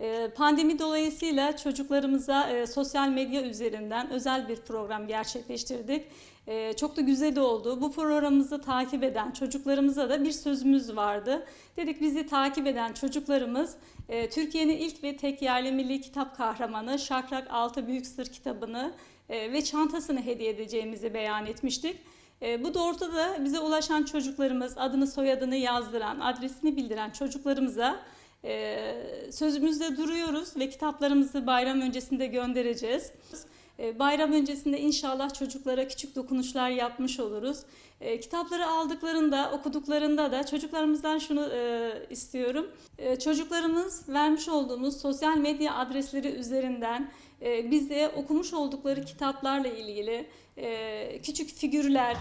Ee, Pandemi dolayısıyla çocuklarımıza e, sosyal medya üzerinden özel bir program gerçekleştirdik. Ee, Çok da güzel oldu. Bu programımızı takip eden çocuklarımıza da bir sözümüz vardı. Dedik bizi takip eden çocuklarımız e, Türkiye'nin ilk ve tek yerli milli kitap kahramanı Şakrak Altı Büyük Sır kitabını e, ve çantasını hediye edeceğimizi beyan etmiştik. Bu doğrultuda da bize ulaşan çocuklarımız adını soyadını yazdıran, adresini bildiren çocuklarımıza e, sözümüzde duruyoruz ve kitaplarımızı bayram öncesinde göndereceğiz. E, Bayram öncesinde inşallah çocuklara küçük dokunuşlar yapmış oluruz. E, Kitapları aldıklarında, okuduklarında da çocuklarımızdan şunu e, istiyorum. E, Çocuklarımız vermiş olduğumuz sosyal medya adresleri üzerinden e, bize okumuş oldukları kitaplarla ilgili e, küçük figürler,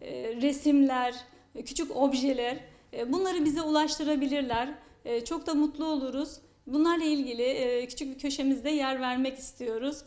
e, resimler, küçük objeler e, bunları bize ulaştırabilirler. E, Çok da mutlu oluruz. Bunlarla ilgili e, küçük bir köşemizde yer vermek istiyoruz.